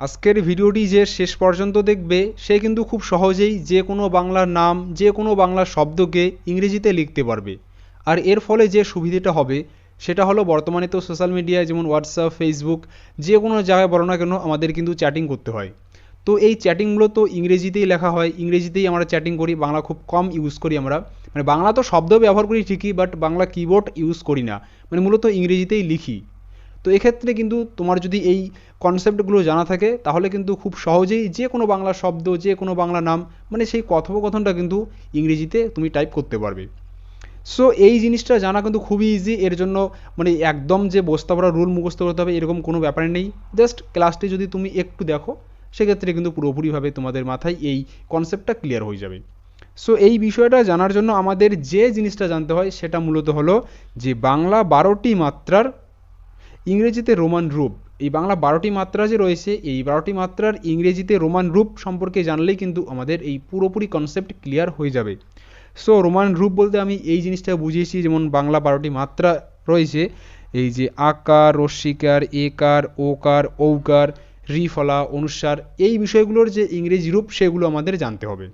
আজকের ভিডিওটি যে শেষ পর্যন্ত দেখবে, সে কিন্তু খুব সহজেই যে কোনো বাংলার নাম, যে কোনো বাংলা শব্দকে ইংরেজিতে লিখতে পারবে। আর এর ফলে যে সুবিধাটা হবে, সেটা হলো বর্তমানে তো সোশ্যাল মিডিয়ায় যেমন হোয়াটসঅ্যাপ ফেসবুক যে কোনো জায়গায় বলো না কেন আমাদের কিন্তু চ্যাটিং করতে হয়। তো এই চ্যাটিংগুলো তো ইংরেজিতেই লেখা হয়, ইংরেজিতেই আমরা চ্যাটিং করি, বাংলা খুব কম ইউজ করি আমরা। মানে বাংলা তো শব্দ ব্যবহার করি ঠিকই বাট বাংলা কিবোর্ড ইউজ করি না। মানে মূলত ইংরেজিতেই লিখি। তো এক্ষেত্রে কিন্তু তোমার যদি এই কনসেপ্টগুলো জানা থাকে, তাহলে কিন্তু খুব সহজেই যে কোনো বাংলা শব্দ, যে কোনো বাংলা নাম মানে সেই কথোপকথনটা কিন্তু ইংরেজিতে তুমি টাইপ করতে পারবে। সো এই জিনিসটা জানা কিন্তু খুবই ইজি এর জন্য মানে একদম যে বসতে পারা রুল মুখস্থ করতে হবে, এরকম কোনো ব্যাপার নেই। জাস্ট ক্লাসটি যদি তুমি একটু দেখো, সেক্ষেত্রে কিন্তু পুরোপুরিভাবে তোমাদের মাথায় এই কনসেপ্টটা ক্লিয়ার হয়ে যাবে। সো এই বিষয়টা জানার জন্য আমাদের যে জিনিসটা জানতে হয়, সেটা মূলত হলো যে বাংলা বারোটি মাত্রার ইংরেজিতে রোমান রূপ। এই বাংলা বারোটি মাত্রা যে রয়েছে, এই বারোটি মাত্রার ইংরেজিতে রোমান রূপ সম্পর্কে জানলেই কিন্তু আমাদের এই পুরোপুরি কনসেপ্ট ক্লিয়ার হয়ে যাবে। সো রোমান রূপ বলতে আমি এই জিনিসটা বুঝিয়েছি, যেমন বাংলা বারোটি মাত্রা রয়েছে, এই যে আকার রস্বীকার একার, ওকার, ঔকার, রিফলা, অনুসার, এই বিষয়গুলোর যে ইংরেজি রূপ, সেগুলো আমাদের জানতে হবে।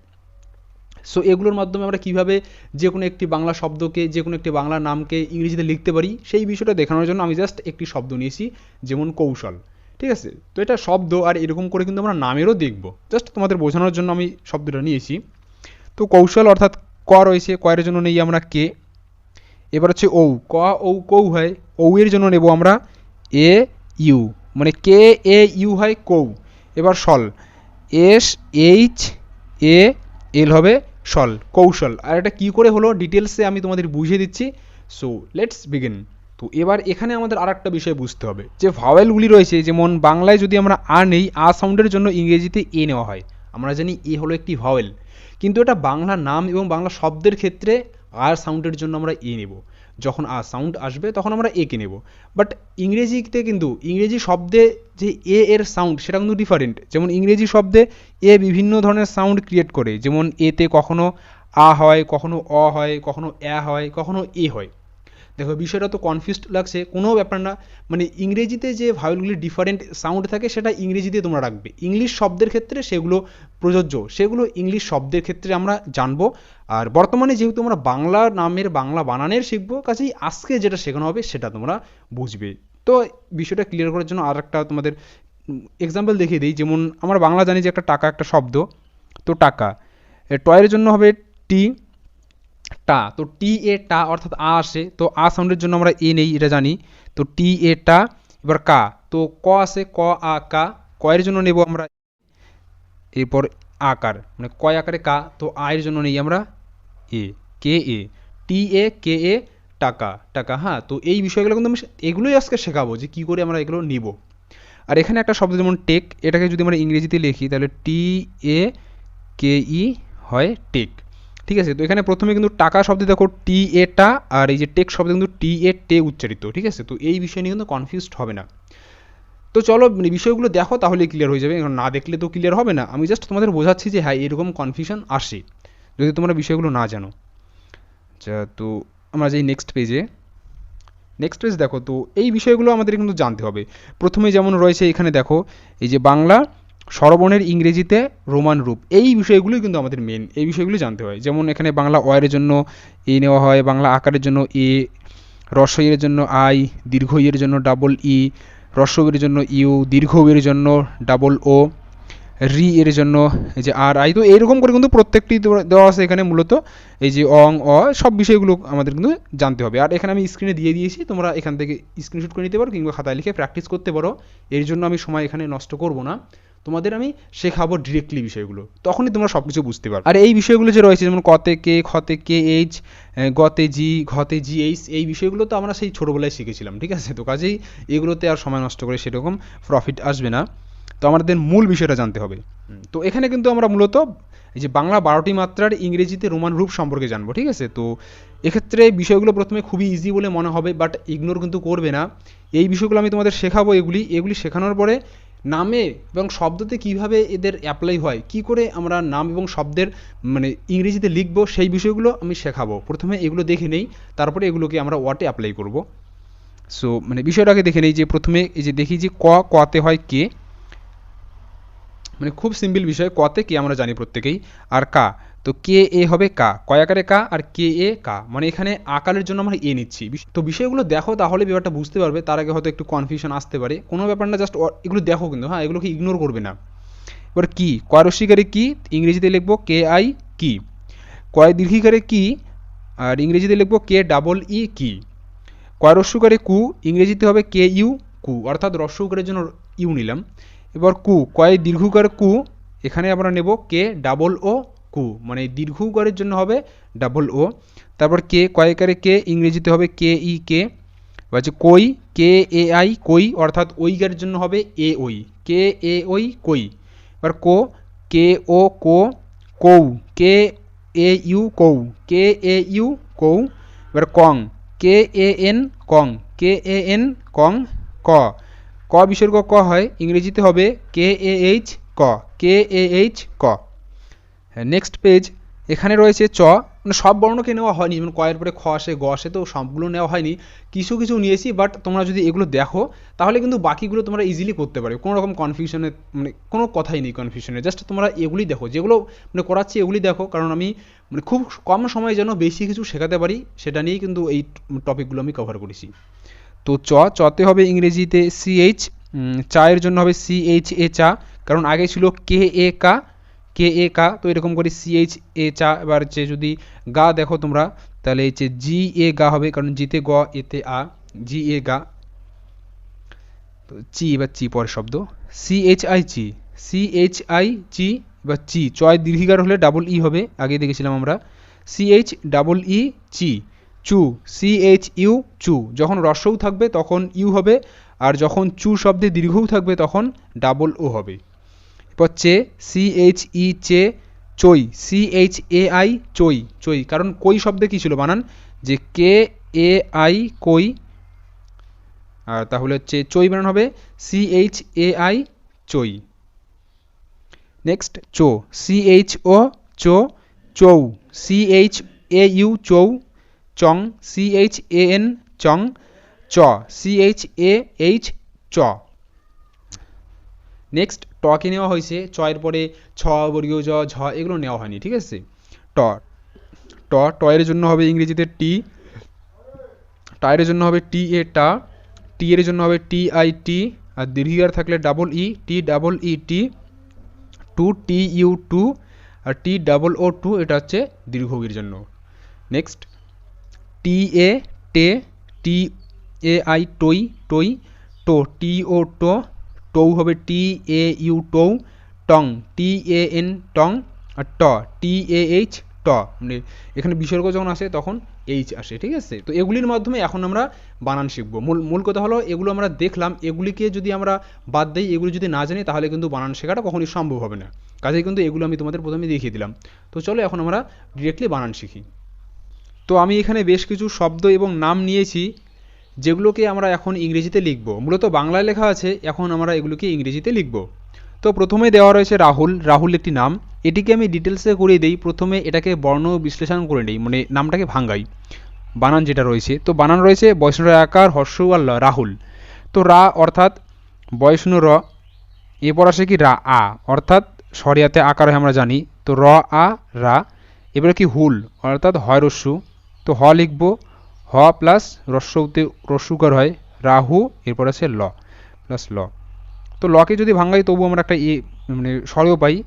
সো এগুলোর মাধ্যমে আমরা কীভাবে যে কোনো একটি বাংলা শব্দকে যে কোনো একটি বাংলা নামকে ইংরেজিতে লিখতে পারি, সেই বিষয়টা দেখানোর জন্য আমি জাস্ট একটি শব্দ নিয়েছি, যেমন কৌশল। ঠিক আছে? তো এটা শব্দ আর এরকম করে কিন্তু আমরা নামেরও দেখব। জাস্ট তোমাদের বোঝানোর জন্য আমি শব্দটা নিয়েছি। তো কৌশল অর্থাৎ ক রয়েছে, কয়ের জন্য নেই আমরা কে। এবার হচ্ছে ঔ। ক, ঔ, কৌ হয় ঔ এর জন্য নেব আমরা এ, ইউ। মানে কে, এ, ইউ হয় কৌ। এবার সল এস, এইচ, এ, এল হবে সল কৌশল। আর এটা কী করে হলো? ডিটেলসে আমি তোমাদের বুঝিয়ে দিচ্ছি। সো লেটস বিগিন তো এবার এখানে আমাদের আর একটা বিষয় বুঝতে হবে। যে ভাওয়েলগুলি রয়েছে, যেমন বাংলায় যদি আমরা আ নেই, আ সাউন্ডের জন্য ইংরেজিতে এ নেওয়া হয়। আমরা জানি এ হলো একটি ভাওয়েল কিন্তু এটা বাংলা নাম এবং বাংলা শব্দের ক্ষেত্রে আর সাউন্ডের জন্য আমরা এ নেব। যখন আ সাউন্ড আসবে, তখন আমরা একে নেব। বাট ইংরেজিতে কিন্তু, ইংরেজি শব্দে যে এ এর সাউন্ড সেটা কিন্তু ডিফারেন্ট যেমন ইংরেজি শব্দে এ বিভিন্ন ধরনের সাউন্ড ক্রিয়েট করে। যেমন এতে কখনো আ হয়, কখনো অ হয়, কখনো অ্যা হয়, কখনো এ হয়। দেখো, বিষয়টা তো কনফিউজড লাগছে। কোনো ব্যাপার না। মানে ইংরেজিতে যে ভাওয়েলগুলি ডিফারেন্ট সাউন্ড থাকে, সেটা ইংরেজিতে তোমরা রাখবে। ইংলিশ শব্দের ক্ষেত্রে সেগুলো প্রযোজ্য। সেগুলো ইংলিশ শব্দের ক্ষেত্রে আমরা জানব। আর বর্তমানে যেহেতু আমরা বাংলা নামের বাংলা বানানের শিখব, কাজেই আজকে যেটা শেখানো হবে, সেটা তোমরা বুঝবে। তো বিষয়টা ক্লিয়ার করার জন্য আর একটা তোমাদের এক্সাম্পল দেখিয়ে দিই। যেমন আমরা বাংলা জানি যে একটা টাকা একটা শব্দ। তো টাকা। টয়ের জন্য হবে টি টা, তো টি এ টা অর্থাৎ আ আসে, তো আ সাউন্ডের জন্য আমরা এ নেই, এটা জানি। তো টি এ টা, এবার কা, তো ক আসে ক, আ, কা, কয়ের জন্য নেব আমরা এরপর আকার মানে কয় আকারে কা, তো আয়ের জন্য নেই আমরা এ, কে এ, টি এ, কে এ, টাকা টাকা হ্যাঁ তো এই বিষয়গুলো কিন্তু আমি এগুলোই আজকে শেখাবো যে কী করে আমরা এগুলো নিব। আর এখানে একটা শব্দ যেমন টেক, এটাকে যদি আমরা ইংরেজিতে লিখি, তাহলে টি এ, কে ই হয় টেক। ঠিক আছে? তো এখানে প্রথমে কিন্তু টাকা শব্দে দেখো টি এ টা আর এই যে টেক শব্দে কিন্তু টি এ টে উচ্চারিত, ঠিক আছে? তো এই বিষয় নিয়ে কিন্তু কনফিউজড হবে না। তো চলো মানে বিষয়গুলো দেখো তাহলে ক্লিয়ার হয়ে যাবে। না দেখলে তো ক্লিয়ার হবে না। আমি জাস্ট তোমাদের বোঝাচ্ছি যে হ্যাঁ এরকম কনফিউশন আসে, যদি তোমরা বিষয়গুলো না জানো। আচ্ছা তো আমরা যাই নেক্সট পেজে নেক্সট পেজ দেখো, তো এই বিষয়গুলো আমাদের কিন্তু জানতে হবে। প্রথমে যেমন রয়েছে এখানে দেখো, এই যে বাংলা স্বরবর্ণের ইংরেজিতে রোমান রূপ। এই বিষয়গুলোই কিন্তু আমাদের মেন এই বিষয়গুলো জানতে হয়। যেমন এখানে বাংলা ওয়ারের জন্য এ নেওয়া হয়, বাংলা আকারের জন্য এ রসইয়ের জন্য আই দীর্ঘ ইয়ের জন্য ডাবল ই রস্যবের জন্য ইউ দীর্ঘ এর জন্য ডাবল ও রি এর জন্য এই যে আর, আই। তো এইরকম করে কিন্তু প্রত্যেকটি দেওয়া আছে এখানে মূলত। এই যে অং, অ, সব বিষয়গুলো আমাদের কিন্তু জানতে হবে। আর এখানে আমি স্ক্রিনে দিয়ে দিয়েছি, তোমরা এখান থেকে স্ক্রিনশট করে নিতে পারো কিংবা খাতায় লিখে প্র্যাকটিস করতে পারো। এর জন্য আমি সময় এখানে নষ্ট করব না। তোমাদের আমি শেখাবো ডিরেক্টলি বিষয়গুলো। তখনই তোমরা সব কিছু বুঝতে পারবে। আর এই বিষয়গুলো যে রয়েছে যেমন কতে কে খতে কে এইচ গতে জি ঘতে জি এইচ এই বিষয়গুলো তো আমরা সেই ছোটোবেলায় শিখেছিলাম ঠিক আছে? তো কাজেই এগুলোতে আর সময় নষ্ট করে সেরকম প্রফিট আসবে না। তো আমাদের মূল বিষয়টা জানতে হবে। তো এখানে কিন্তু আমরা মূলত এই যে বাংলা বারোটি মাত্রার ইংরেজিতে রোমান রূপ সম্পর্কে জানব ঠিক আছে? তো এক্ষেত্রে বিষয়গুলো প্রথমে খুবই ইজি বলে মনে হবে বাট ইগনোর কিন্তু করবে না। এই বিষয়গুলো আমি তোমাদের শেখাবো এগুলি এগুলি শেখানোর পরে নামে এবং শব্দতে কীভাবে এদের অ্যাপ্লাই হয়, কি করে আমরা নাম এবং শব্দের মানে ইংরেজিতে লিখব সেই বিষয়গুলো আমি শেখাবো। প্রথমে এগুলো দেখে নেই, তারপরে এগুলোকে আমরা ওয়াটে অ্যাপ্লাই করব। সো মানে বিষয়টাকে দেখে নেই যে প্রথমে এই যে দেখি যে ক, কতে হয় কে। মানে খুব সিম্পল বিষয়, কতে কে আমরা জানি প্রত্যেকেই। আর কা তো কে এ হবে কা? কয় আকারে কা আর কে এ কা? মানে এখানে আকারের জন্য আমরা এ নিচ্ছি। তো বিষয়গুলো দেখো তাহলে ব্যাপারটা বুঝতে পারবে, তার আগে হয়তো একটু কনফিউশন আসতে পারে। কোনো ব্যাপার না জাস্ট এগুলো দেখো কিন্তু হ্যাঁ এগুলোকে ইগনোর করবে না। এবার কি? কয় রস্বীকারে কি? ইংরেজিতে লিখব কে আই কি। কয় দীর্ঘিকারে কি? আর ইংরেজিতে লিখব কে ডাবল ই কি। কয় রস্যুকারে কু? ইংরেজিতে হবে কে ইউ কু। অর্থাৎ রস্যুকারের জন্য ইউ নিলাম। এবার কু, কয় দীর্ঘকার কু? এখানে আমরা নেব কে ডাবল ও কু মানে দীর্ঘকারের জন্য হবে ডাবল ও তারপর কে কয়কারে কে, ইংরেজিতে হবে কে ই কে। হচ্ছে কই, কে এ আই, কই, অর্থাৎ ওইকারের জন্য হবে এ ওই। কে এ ওই, কই। এবার কো, কে ও কো, কৌ। কে এ ইউ, কৌ। কে এ ইউ, কৌ। এবার কং, কে A N, Kong. K A N, কং, ক। ক বিসর্গ ক হয়, ইংরেজিতে হবে কে এ এইচ, ক। কে এ এইচ, ক। নেক্সট পেজ এখানে রয়েছে চ মানে সব বর্ণকে নেওয়া হয়নি, যেমন কয়ের পরে খ আসে, গ আসে, তো সবগুলো নেওয়া হয়নি। কিছু কিছু নিয়েছি বাট তোমরা যদি এগুলো দেখো, তাহলে কিন্তু বাকিগুলো তোমরা ইজিলি করতে পারবে। কোনো রকম কনফিউশনে মানে কোনো কথাই নেই কনফিউশনে জাস্ট তোমরা এগুলি দেখো, যেগুলো মানে করাচ্ছি এগুলি দেখো, কারণ আমি মানে খুব কম সময়ে যেন বেশি কিছু শেখাতে পারি, সেটা নিয়েই কিন্তু এই টপিকগুলো আমি কভার করেছি। তো চ, চতে হবে ইংরেজিতে সিএইচ চায়ের জন্য হবে সিএইচ এ চা, কারণ আগে ছিল কে এ কা কে এ কা তো এরকম করে সিএইচ এ চা এবার হচ্ছে যদি গা দেখো তোমরা, তাহলে হচ্ছে জি এ গা হবে, কারণ জিতে গ, এতে আ জি এ গা তো চি এবার চি পরের শব্দ। সি এইচ আই চি সি এইচ আই চি বা চি চয় দীর্ঘিকার হলে ডাবল ই হবে, আগে দেখেছিলাম আমরা। সি এইচ ডাবল ই চি চু সি এইচ ইউ চু। যখন রস্যও থাকবে তখন ইউ হবে, আর যখন চু শব্দে দীর্ঘও থাকবে তখন ডাবল ও হবে। চে সি এইচ ই চে চই সি এইচ এ আই চই চই। কারণ কই শব্দে কী ছিল বানান? যে কে এ আই কই, আর তাহলে হচ্ছে চই বানান হবে সি এইচ এ আই চই। নেক্সট চো সি এইচ ও চো, চৌ সি এইচ এ ইউ চৌ, চং সি এইচ এ এন চং, চ সি এইচ এ এইচ চ। নেক্সট টকে নেওয়া হয়েছে চয়ের পরে ছ, বর্গীয় জ, ঝ, এগুলো নেওয়া হয়নি, ঠিক আছে? ট ট, টয়ের জন্য হবে ইংরেজিতে টি, টায়ের জন্য হবে টি, এ, টা, টি এর জন্য হবে টি, আই, টি, আর দীর্ঘিকার থাকলে double E T double E T two T U two আর টি ডাবল ও টু এটা হচ্ছে দীর্ঘগীর জন্য। নেক্সট টি এ টে টি এ আই টই টই টো টি ও টো টৌ হবে টি এ ইউ টৌ টং টি এ এন টং আর ট টি এ এইচ ট। মানে এখানে বিসর্গ যখন আসে তখন এইচ আসে, ঠিক আছে? তো এগুলির মাধ্যমে এখন আমরা বানান শিখব। মূল মূল কথা হলো এগুলো আমরা দেখলাম, এগুলিকে যদি আমরা বাদ দিই, এগুলি যদি না জানি তাহলে কিন্তু বানান শেখাটা কখনোই সম্ভব হবে না। কাজেই কিন্তু এগুলো আমি তোমাদের প্রথমে দেখিয়ে দিলাম। তো চলো এখন আমরা ডিরেক্টলি বানান শিখি। তো আমি এখানে বেশ কিছু শব্দ এবং নাম নিয়েছি। যেগুলোকে আমরা এখন ইংরেজিতে লিখব। মূলত বাংলায় লেখা আছে, এখন আমরা এগুলোকে ইংরেজিতে লিখব। তো প্রথমে দেওয়া রয়েছে রাহুল। রাহুল একটি নাম। এটিকে আমি ডিটেলসে করিয়ে দিই। প্রথমে এটাকে বর্ণ বিশ্লেষণ করে নিই মানে নামটাকে ভাঙ্গাই বানান যেটা রয়েছে। তো বানান রয়েছে বৈষ্ণব আকার হর্ষ আর ল, রাহুল। তো রা অর্থাৎ বয়ষ্ণু র এরপর আসে কি রা, আ। অর্থাৎ সরিয়াতে আকার হয় আমরা জানি। তো র, আ, রা। এবারে কি হুল, অর্থাৎ হয় রস্যু। তো হ লিখব। হ প্লাস রস্যতে রস্যুকার হয়, রাহু, এরপর আছে ল, প্লাস ল। তো লকে যদি ভাঙাই তবু আমরা একটা এ মানে স্বরেও পাই।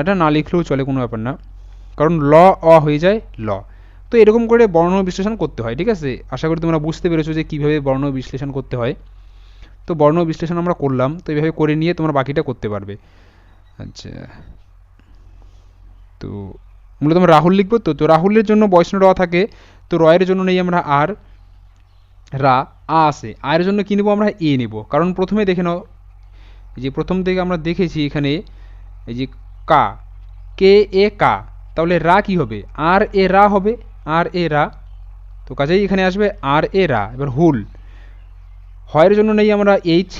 এটা না লিখলেও চলে, কোনো ব্যাপার না। কারণ ল, অ হয়ে যায়, ল। তো এরকম করে বর্ণ বিশ্লেষণ করতে হয়, ঠিক আছে? আশা করি তোমরা বুঝতে পেরেছ যে কীভাবে বর্ণ বিশ্লেষণ করতে হয়। তো বর্ণ বিশ্লেষণ আমরা করলাম, তো এইভাবে করে নিয়ে তোমরা বাকিটা করতে পারবে। আচ্ছা। তো মূলত আমরা রাহুল লিখব তো তো রাহুলের জন্য বৈষ্ণব র থাকে, তো রয়ের জন্য নেই আমরা আর, রা, আ আসে আয়ের জন্য কী নেব আমরা? এ নেব। কারণ প্রথমে দেখে নাও যে প্রথম থেকে আমরা দেখেছি এখানে, এই যে কা, কে, এ, কা, তাহলে রা কি হবে? আর, এ, রা হবে, আর, এ, রা। তো কাজেই এখানে আসবে আর, এ, রা। এবার হুল। হয়ের জন্য নেই আমরা এইচ,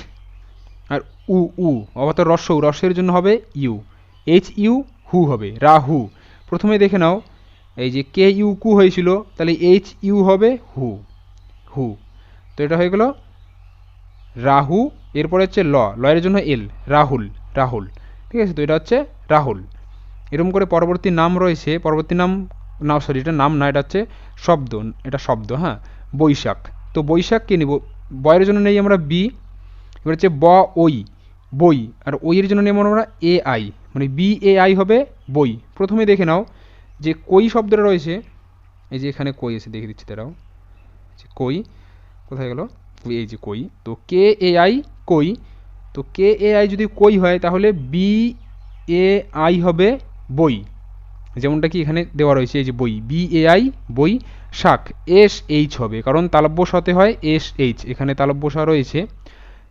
আর উ উ। অবতর রস্য রস্যের জন্য হবে ইউ। এইচ, ইউ, হু হবে রাহু প্রথমে দেখে নাও, এই যে কে ইউ কু হয়েছিল, তাহলে এইচ ইউ হবে হু হু। তো এটা হয়ে গেল রাহু, এরপরে হচ্ছে ল, লয়ের জন্য এল, রাহুল রাহুল। ঠিক আছে, তো এটা হচ্ছে রাহুল। এরকম করে পরবর্তী নাম রয়েছে, পরবর্তী নাম, না সরি এটা নাম না, এটা হচ্ছে শব্দ, এটা শব্দ হ্যাঁ বৈশাখ। তো বৈশাখ কে নিব? বয়ের জন্য নেই আমরা বি, এবার হচ্ছে ব, ওই, বই, আর ওইয়ের জন্য নেব আমরা এ আই মানে বি এ আই হবে বই। প্রথমে দেখে নাও যে কই শব্দটা রয়েছে। এই যে এখানে কই এসে দেখে দিচ্ছি তারাও যে কই, কোথায় গেল? এই যে কই। তো কে এ আই কই? তো কে এ আই যদি কই হয়, তাহলে বি এ আই হবে বই। যেমনটা কি এখানে দেওয়া রয়েছে, এই যে বই। বি এ আই বই, শাক। এস এইচ হবে, কারণ তালব্য সতে হয় এস এইচ। এখানে তালব্য সা রয়েছে।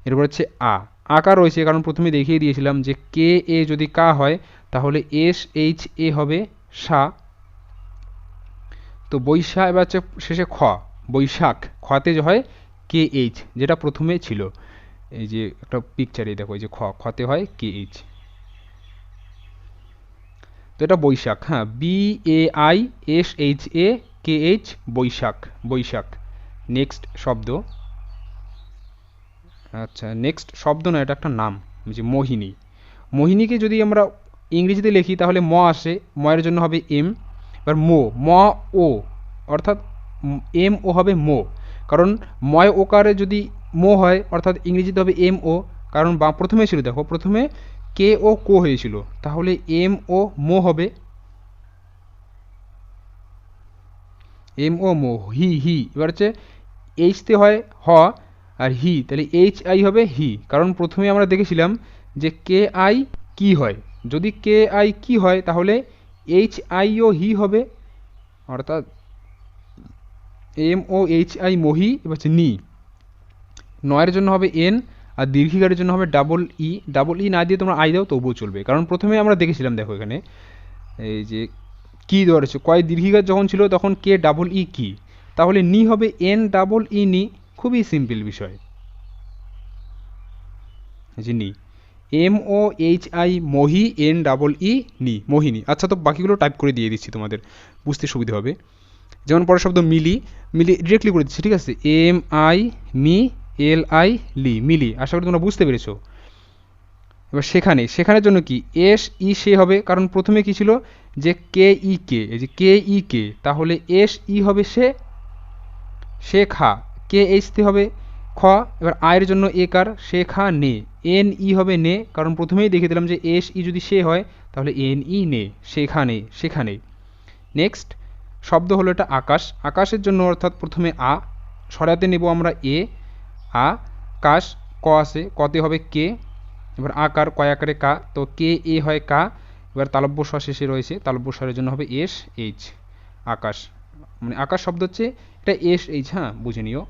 এরপর হচ্ছে আ। আকার রয়েছে, কারণ প্রথমে দেখিয়ে দিয়েছিলাম যে কে এ যদি কা হয় তাহলে এস এইচ এ হবে সা। তো বৈশা এবার হচ্ছে শেষে খ, বৈশাখ। খতে হয় কে এইচ, যেটা প্রথমে ছিল। এই যে একটা পিকচারে দেখো, এই যে খ, খতে হয় কে এইচ। তো এটা বৈশাখ হ্যাঁ B A I S H A K H Boishakh বৈশাখ। নেক্সট শব্দ। আচ্ছা নেক্সট শব্দ না, এটা একটা নাম, যে মোহিনী। মোহিনীকে যদি আমরা ইংরেজিতে লিখি, তাহলে ম আসে ময়ের জন্য হবে এম। এবার মো, ম, ও, অর্থাৎ এম, ও হবে মো। কারণ ময় ওকারে যদি মো হয়, অর্থাৎ ইংরেজিতে হবে এম, ও। কারণ বা, প্রথমে ছিল, দেখো, প্রথমে কে ও কো হয়েছিল। তাহলে এম, ও, মো হবে। এম, ও, মো, হি হি। এবার হচ্ছে এইচতে হয় হ আর হি। তাহলে এইচ আই হবে হি। কারণ প্রথমে আমরা দেখেছিলাম যে কে আই কি হয়। যদি কে আই কি হয়, তাহলে এইচ আই ও হি হবে। অর্থাৎ এম ও এইচ আই মহি, এবার নি। নয়ের জন্য হবে এন, আর দীর্ঘিকারের জন্য হবে ডাবল ই। ডাবল ই না দিয়ে তোমরা আই দাও, তবুও চলবে। কারণ প্রথমে আমরা দেখেছিলাম, দেখো এখানে, এই যে কি দেওয়া রয়েছে। কয় দীর্ঘিকার যখন ছিল, তখন কে ডাবল ই কি? তাহলে নি হবে এন, ডাবল ই, নি। খুবই সিম্পল বিষয়। যে নি। এম ও এইচ আই মহি এন ডাবল ই নি মোহিনী আচ্ছা তো বাকিগুলো টাইপ করে দিয়ে দিচ্ছি তোমাদের। বুঝতে সুবিধা হবে। যেমন পরের শব্দ মিলি মিলি ডিরেক্টলি করে দিচ্ছি, ঠিক আছে? এম আই মি এল আই লি মিলি। আশা করি তোমরা বুঝতে পেরেছ। এবার সেখানে, সেখানের জন্য কি? এস ই সে হবে, কারণ প্রথমে কি ছিল? যে কে ই কে এই যে কে ই কে তাহলে এস ই হবে সে সে খা। কে এইচ তে হবে খ, এবার আয়ের জন্য এ কার, সে খা, নে। এন, ই হবে নে, কারণ প্রথমেই দেখে দিলাম যে এস, ই যদি সে হয়, তাহলে এন, ই, নে সেখানে সেখানে নেক্সট শব্দ হলো এটা আকাশ। আকাশের জন্য অর্থাৎ প্রথমে আ, সরাতে নেব আমরা এ। আ, কাশ, ক আসে কতে হবে কে। এবার আকার কয় আকারে কা। তো কে, এ হয় কা। এবার তালব্য স শেষে রয়েছে তালব্য স্বরের জন্য হবে এস, এইচ, আকাশ। মানে আকাশ শব্দ হচ্ছে এটা এস, এইচ হ্যাঁ বুঝে নিও।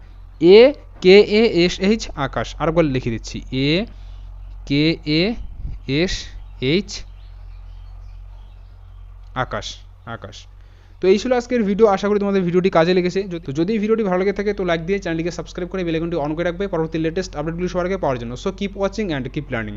A, K, A, S, H, আকাশ। আরেকবার লিখে দিচ্ছি। A, K, A, S, H, আকাশ আকাশ। তো এই ছিল আজকের ভিডিও আশা করি তোমাদের ভিডিওটি কাজে লেগেছে। যদি ভিডিওটি ভালো লেগে থাকে, তো লাইক দিয়ে চ্যানেলটিকে সাবস্ক্রাইব করে বেলাইকনটি অন করে রাখবে। পরবর্তী লেটেস্ট আপডেটগুলি সবার আগে পাওয়ার জন্য। So keep watching and keep learning